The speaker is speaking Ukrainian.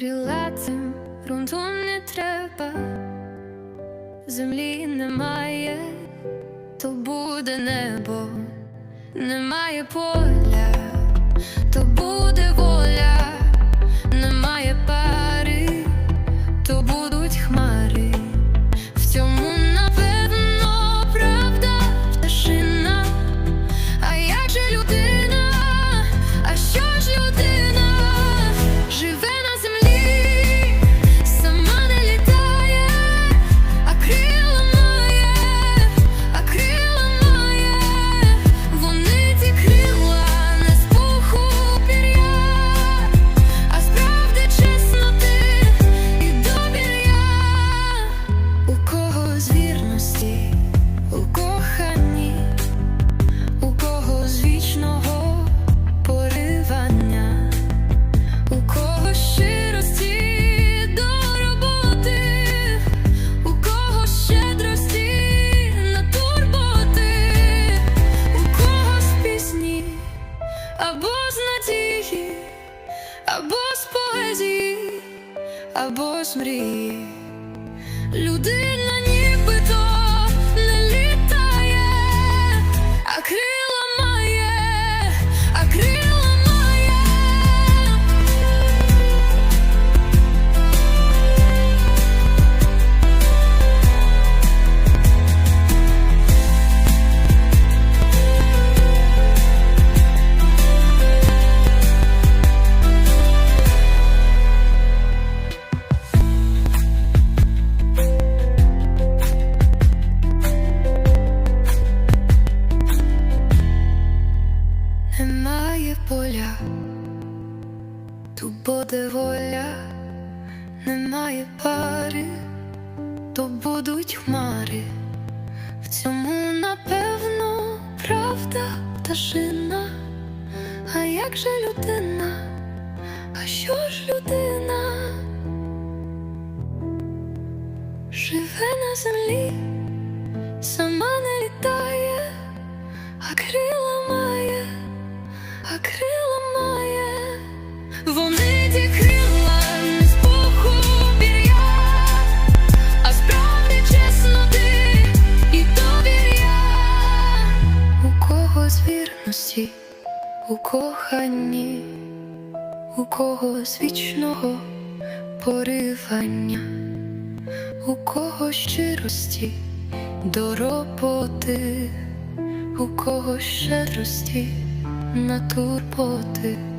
крилатим ґрунтом не треба, землі немає, то буде небо, немає поля, то буде або ж мрії. Людина нібито Немає поля, тут буде воля, немає пари, то будуть хмари. В цьому напевно правда пташина. А як же людина? А що ж людина? Живе на землі, сама не літає, а крила крила має, вони ті крила не з пуху пір'я, а справді чесноти і довір'я. У кого з вірності, у коханні, у кого з вічного поривання, у кого щирості до роботи, у кого щедрості на турботи.